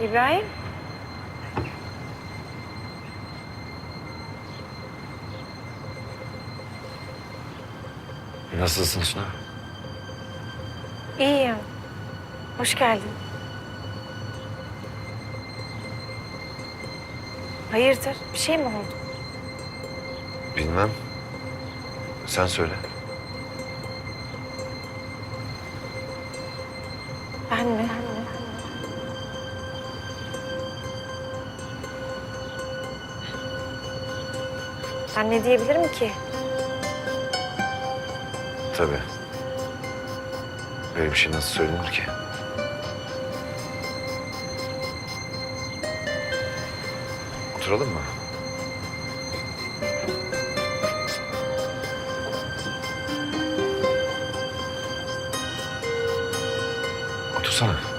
İbrahim. Nasılsın Suna? İyiyim. Hoş geldin. Hayırdır? Bir şey mi oldu? Bilmem. Sen söyle. Ben ne diyebilirim ki? Tabii. Böyle bir şey nasıl söylenir ki? Oturalım mı? Otursana.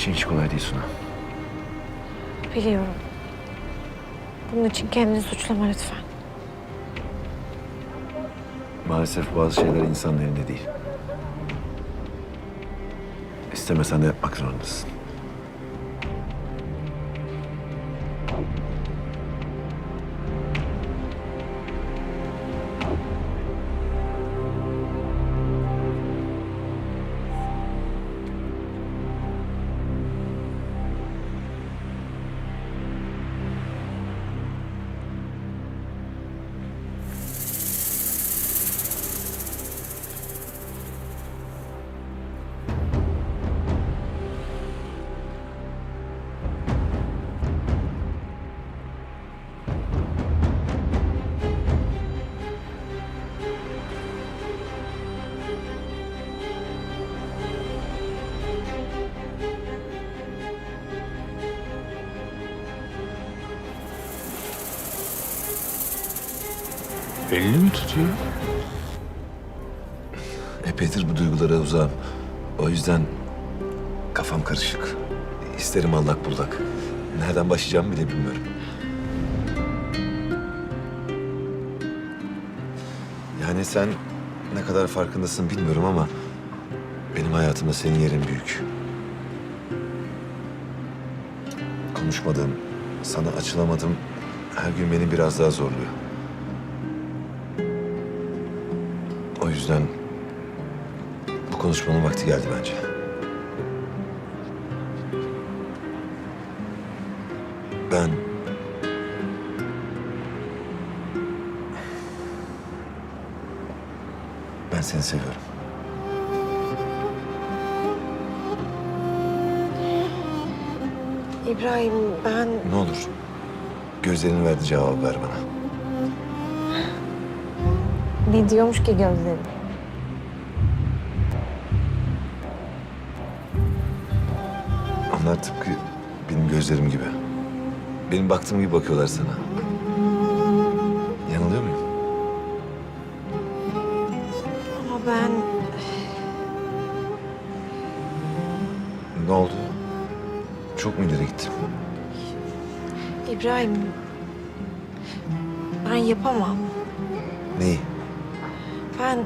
İçin hiç kolay değil Suna. Biliyorum. Bunun için kendini suçlama lütfen. Maalesef bazı şeyler insanın elinde değil. İstemesen de yapmak zorundasın. Elini mi tutuyor? Epeydir bu duygulara uzağım. O yüzden kafam karışık. İsterim allak bullak. Nereden başlayacağımı bile bilmiyorum. Yani sen ne kadar farkındasın bilmiyorum ama benim hayatımda senin yerin büyük. Konuşmadığım, sana açılamadım her gün beni biraz daha zorluyor. Yüzden bu konuşmanın vakti geldi bence. Ben... Ben seni seviyorum. İbrahim ben... Ne olur gözlerini verdi cevabı ver bana. Ne diyormuş ki gözlerim? Onlar tıpkı benim gözlerim gibi. Benim baktığım gibi bakıyorlar sana. Yanılıyor muyum? Ama ben... Ne oldu? Çok mu ileri gittim? İbrahim... Ben yapamam. Neyi? Ben...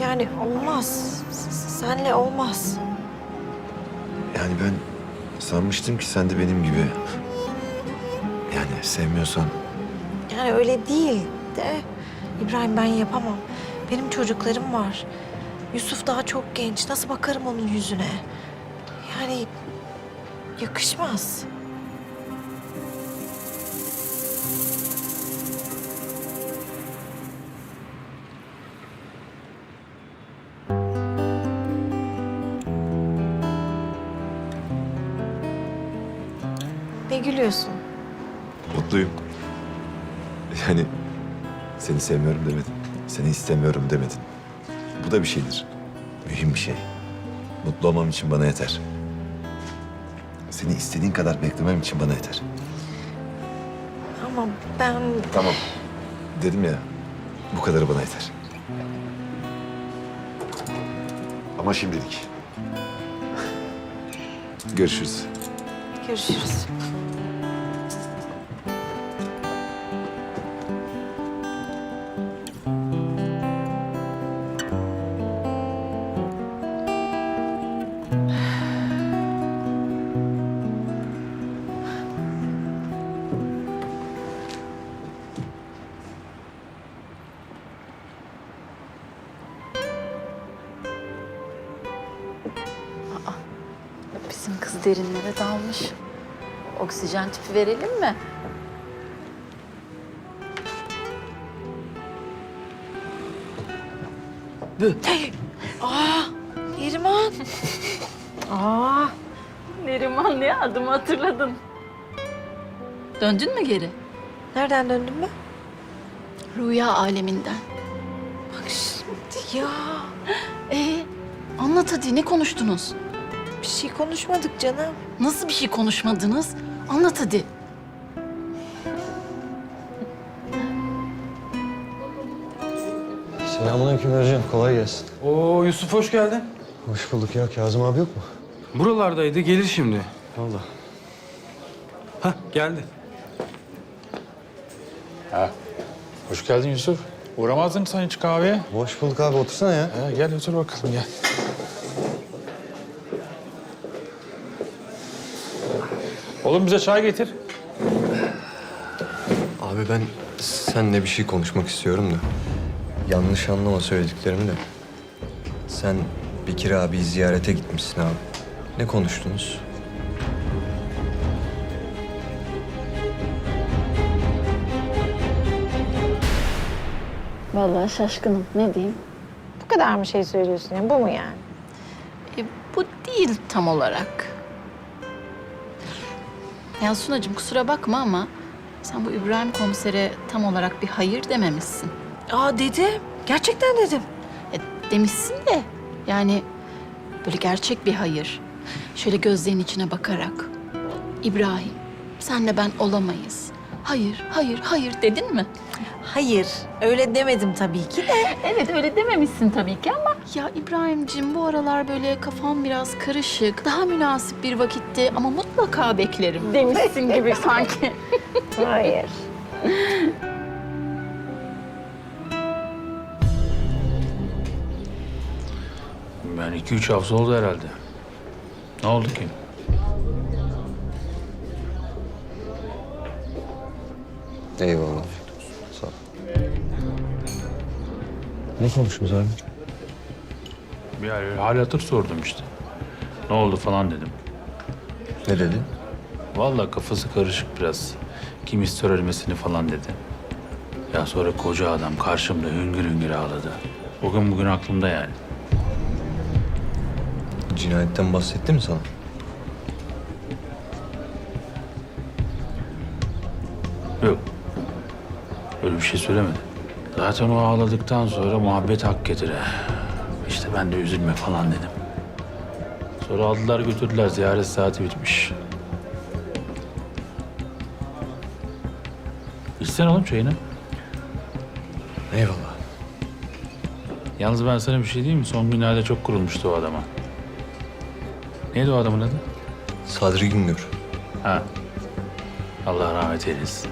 Yani olmaz. S- Senle olmaz. Yani ben sanmıştım ki sen de benim gibi. Yani sevmiyorsan Yani öyle değil de... İbrahim ben yapamam. Benim çocuklarım var. Yusuf daha çok genç. Nasıl bakarım onun yüzüne? Yani yakışmaz. Ne gülüyorsun? mutluyum. Yani Seni sevmiyorum demedin. Seni istemiyorum demedin. Bu da bir şeydir. Mühim bir şey. Mutlu olmam için bana yeter. Seni istediğin kadar beklemem için bana yeter. Ama ben... Tamam. Dedim ya, bu kadarı bana yeter. Ama şimdilik. Görüşürüz. Görüşürüz. Bizim kız derinlere dalmış. Oksijen tüpü verelim mi? Aa, Neriman. Aa, Neriman ne adımı hatırladın. Döndün mü geri? nereden döndün mü? Rüya aleminden. Bak şimdi ya. Ee, anlat hadi ne konuştunuz? Bir şey konuşmadık canım. Nasıl bir şey konuşmadınız? Anlat hadi. Selamünaleyküm Ercan. Kolay gelsin. Oo Yusuf hoş geldin. Hoş bulduk ya. Kazım abi yok mu? Buralardaydı gelir şimdi. Allah. Hah geldi. Hoş geldin Yusuf. Uğramazdın sen hiç kahveye. Hoş bulduk abi. Otursana ya. Ha, gel otur bakalım gel. Oğlum bize çay getir. Abi ben seninle bir şey konuşmak istiyorum da. Yanlış anlama söylediklerimi de. Sen Bekir abi ziyarete gitmişsin abi. Ne konuştunuz? Vallahi şaşkınım. Ne diyeyim? Bu kadar mı şey söylüyorsun yani? Bu mu yani? E, bu değil tam olarak. Ya Sunacığım kusura bakma ama sen bu İbrahim komisere tam olarak bir hayır dememişsin. Aa dedim. Gerçekten dedim. E, demişsin de yani böyle gerçek bir hayır. Şöyle gözlerinin içine bakarak. İbrahim, senle ben olamayız. Hayır, hayır, hayır dedin mi? Hayır, öyle demedim tabii ki de. Evet öyle dememişsin tabii ki ama... Ya İbrahim'cim bu aralar böyle kafam biraz karışık. Daha münasip bir vakitte ama mutlaka beklerim demişsin gibi sanki. Hayır. Ben iki üç hafta oldu herhalde. Ne oldu ki? Eyvallah. Ne konuştunuz abi? Bir hal, hal hatır sordum işte. Ne oldu falan dedim. Ne dedin? Vallahi kafası karışık biraz. Kim ister ölmesini falan dedi. Ya sonra koca adam karşımda hüngür hüngür ağladı. Bugün bugün aklımda yani. Cinayetten bahsetti mi sana? Yok. Öyle bir şey söylemedi. Zaten o ağladıktan sonra muhabbet hak getire. İşte ben de üzülme falan dedim. Sonra aldılar götürdüler. Ziyaret saati bitmiş. İçsene oğlum çayını. Eyvallah. Yalnız ben sana bir şey diyeyim mi? Son günlerde çok kurulmuştu o adama. Neydi o adamın adı? Sadri Güngör. Ha. Allah rahmet eylesin.